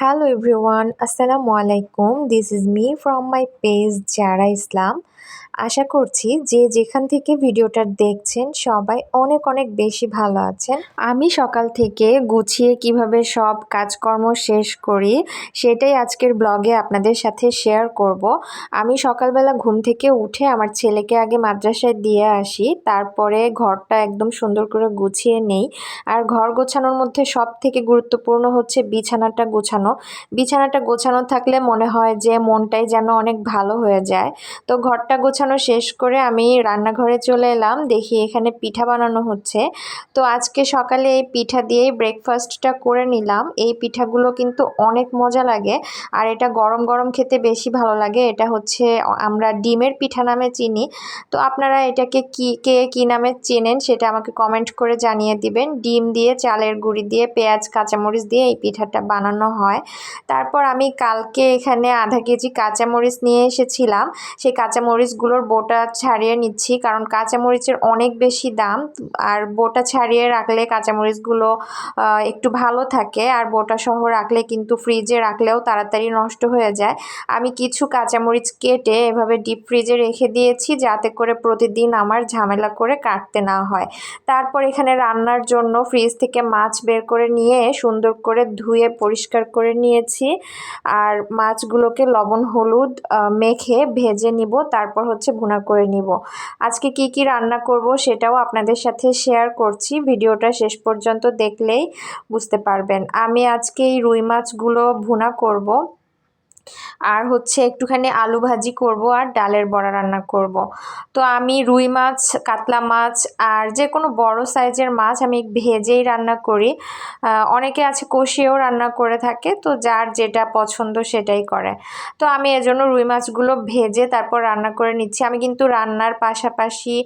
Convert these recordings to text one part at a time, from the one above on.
Hello everyone Assalamu alaikum. This is me from my page Zara Islam আশা করছি যে যেখান থেকে ভিডিওটা দেখছেন, সবাই অনেক অনেক বেশি ভালো আছেন। আমি সকাল থেকে গুছিয়ে কীভাবে সব কাজকর্ম শেষ করি, সেটাই আজকের ব্লগে আপনাদের সাথে শেয়ার করব। আমি সকালবেলা ঘুম থেকে উঠে আমার ছেলেকে আগে মাদ্রাসায় দিয়ে আসি, তারপরে ঘরটা একদম সুন্দর করে গুছিয়ে নেই। আর ঘর গোছানোর মধ্যে সব থেকে গুরুত্বপূর্ণ হচ্ছে বিছানাটা গোছানো। বিছানাটা গোছানো থাকলে মনে হয় যে মনটাই যেন অনেক ভালো হয়ে যায়। তো ঘরটা গোছানো শেষ করে আমি রান্নাঘরে চলে এলাম, দেখি এখানে পিঠা বানানো হচ্ছে। তো আজকে সকালে এই পিঠা দিয়েই ব্রেকফাস্টটা করে নিলাম। এই পিঠাগুলো কিন্তু অনেক মজা লাগে আর এটা গরম গরম খেতে বেশি ভালো লাগে। এটা হচ্ছে আমরা ডিমের পিঠা নামে চিনি। তো আপনারা এটাকে কি, কে কী নামে চেনেন সেটা আমাকে কমেন্ট করে জানিয়ে দিবেন। ডিম দিয়ে, চালের গুঁড়ি দিয়ে, পেঁয়াজ, কাঁচামরিচ দিয়ে এই পিঠাটা বানানো হয়। তারপর আমি কালকে এখানে আধা কেজি কাঁচামরিচ নিয়ে এসেছিলাম। সেই কাঁচামরিচগুলোর বোটা ছাড়িয়ে নিচ্ছি কারণ কাঁচামরিচের অনেক বেশি দাম আর বোটা ছাড়িয়ে রাখলে কাঁচামরিচগুলো একটু ভালো থাকে আর বোটা সহ রাখলে কিন্তু ফ্রিজে রাখলেও তাড়াতাড়ি নষ্ট হয়ে যায়। আমি কিছু কাঁচামরিচ কেটে এভাবে ডিপ ফ্রিজে রেখে দিয়েছি যাতে করে প্রতিদিন আমার ঝামেলা করে কাটতে না হয়। তারপর এখানে রান্নার জন্য ফ্রিজ থেকে মাছ বের করে নিয়ে সুন্দর করে ধুয়ে পরিষ্কার করে নিয়েছি। আর মাছগুলোকে লবণ, হলুদ মেখে ভেজে নিব, তারপর হচ্ছে ভুনা করে নিব। আজকে কি কি রান্না করব সেটাও আপনাদের সাথে শেয়ার করছি। ভিডিওটা শেষ পর্যন্ত দেখলেই বুঝতে পারবেন। আমি আজকে এই রুই মাছগুলো ভুনা করব। আর হচ্ছে একটুখানি আলু ভাজি করব আর ডালের বড়া রান্না করব। তো আমি রুই মাছ, কাতলা মাছ আর যে কোনো বড় সাইজের মাছ আমি ভেজেই রান্না করি। অনেকে আছে কষিয়েও রান্না করে থাকে, তো যার যেটা পছন্দ সেটাই করে। তো আমি এজন্য রুই মাছগুলো ভেজে তারপর রান্না করে নিচ্ছি। আমি কিন্তু রান্নার পাশাপাশি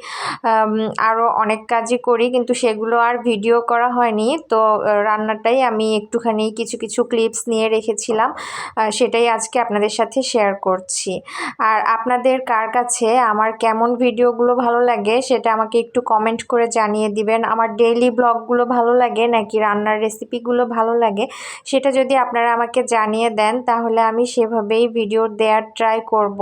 আরও অনেক কাজই করি, কিন্তু সেগুলো আর ভিডিও করা হয়নি। তো রান্নাটাই আমি একটুখানি কিছু কিছু ক্লিপস নিয়ে রেখেছিলাম। সেটাই আজকে আজকে আপনাদের সাথে শেয়ার করছি। আর আপনাদের কার কাছে আমার কেমন ভিডিওগুলো ভালো লাগে সেটা আমাকে একটু কমেন্ট করে জানিয়ে দিবেন। আমার ডেইলি ব্লগগুলো ভালো লাগে নাকি রান্নার রেসিপিগুলো ভালো লাগে সেটা যদি আপনারা আমাকে জানিয়ে দেন তাহলে আমি সেভাবেই ভিডিও দেওয়ার ট্রাই করব।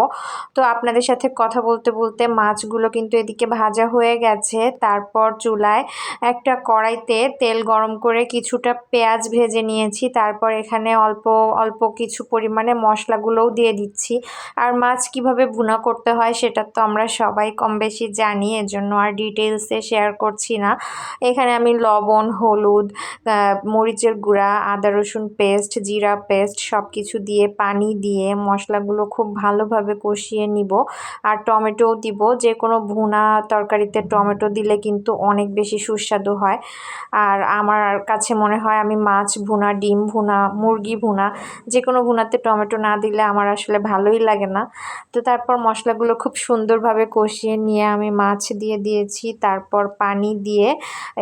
তো আপনাদের সাথে কথা বলতে বলতে মাছগুলো কিন্তু এদিকে ভাজা হয়ে গেছে। তারপর চুলায় একটা কড়াইতে তেল গরম করে কিছুটা পেঁয়াজ ভেজে নিয়েছি। তারপর এখানে অল্প অল্প কিছু পরিমাণে মশলাগুলোও দিয়ে দিচ্ছি। আর মাছ কীভাবে ভুনা করতে হয় সেটা তো আমরা সবাই কম বেশি জানি, এজন্য আর ডিটেলসে শেয়ার করছি না। এখানে আমি লবণ, হলুদ মরিচের গুঁড়া, আদা রসুন পেস্ট, জিরা পেস্ট সব কিছু দিয়ে পানি দিয়ে মশলাগুলো খুব ভালোভাবে কষিয়ে নিব। আর টমেটোও দিব। যে কোনো ভুনা তরকারিতে টমেটো দিলে কিন্তু অনেক বেশি সুস্বাদু হয়। আর আমার কাছে মনে হয় আমি মাছ ভুনা, ডিম ভুনা, মুরগি ভুনা যে কোনো ভুনাতে টমেটো না দিলে আমার আসলে ভালোই লাগে না। তো তারপর মশলাগুলো খুব সুন্দরভাবে কষিয়ে নিয়ে আমি মাছ দিয়ে দিয়েছি। তারপর পানি দিয়ে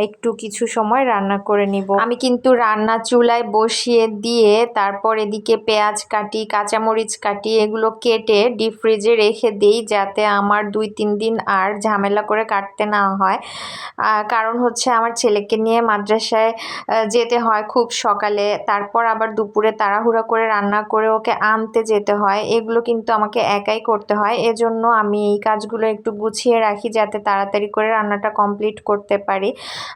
একটু কিছু সময় রান্না করে নিব। আমি কিন্তু রান্না চুলায় বসিয়ে দিয়ে তারপর এদিকে পেঁয়াজ কাটি, কাঁচামরিচ কাটি এগুলো কেটে ডিপ ফ্রিজে রেখে দিই যাতে আমার দুই তিন দিন আর ঝামেলা করে কাটতে না হয়। কারণ হচ্ছে আমার ছেলেকে নিয়ে মাদ্রাসায় যেতে হয় খুব সকালে। তারপর আবার দুপুরে তাড়াহুড়া করে রান্না করে ওকে আনতে যেতে হয়। এগুলো কিন্তু আমাকে একাই করতে হয়। এজন্য আমি এই কাজগুলো একটু গুছিয়ে রাখি যাতে তাড়াতাড়ি করে রান্নাটা কমপ্লিট করতে পারি।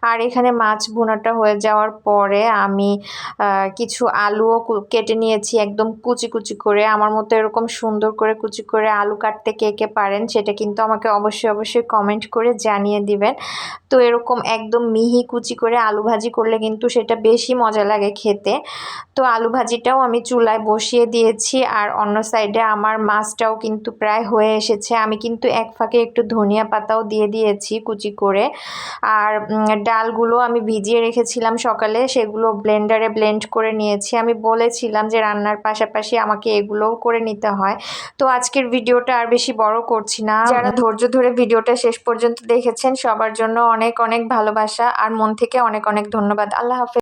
আর এখানে মাছ ভুনাটা হয়ে যাওয়ার পরে আমি কিছু আলুও কেটে নিয়েছি একদম কুচি কুচি করে। আমার মতো এরকম সুন্দর করে কুচি করে আলু কাটতে কে কে পারেন সেটা কিন্তু আমাকে অবশ্যই অবশ্যই কমেন্ট করে জানিয়ে দিবেন। তো এরকম একদম মিহি কুচি করে আলু ভাজি করলে কিন্তু সেটা বেশি মজা লাগে খেতে। তো আলু ভাজিটাও আমি চুলায় বসিয়ে দিয়েছি আর অন্য সাইডে আমার মাছটাও কিন্তু প্রায় হয়ে এসেছে। আমি কিন্তু এক ফাঁকে একটু ধনিয়া পাতাও দিয়ে দিয়েছি কুচি করে। আর ডালগুলো আমি ভিজিয়ে রেখেছিলাম সকালে, সেগুলো ব্লেন্ডারে ব্লেন্ড করে নিয়েছি। আমি বলেছিলাম যে রান্নার পাশাপাশি আমাকে এগুলোও করে নিতে হয়। তো আজকের ভিডিওটা আর বেশি বড় করছি না। যারা ধৈর্য ধরে ভিডিওটা শেষ পর্যন্ত দেখেছেন, সবার জন্য অনেক অনেক ভালোবাসা আর মন থেকে অনেক অনেক ধন্যবাদ। আল্লাহ হাফেজ।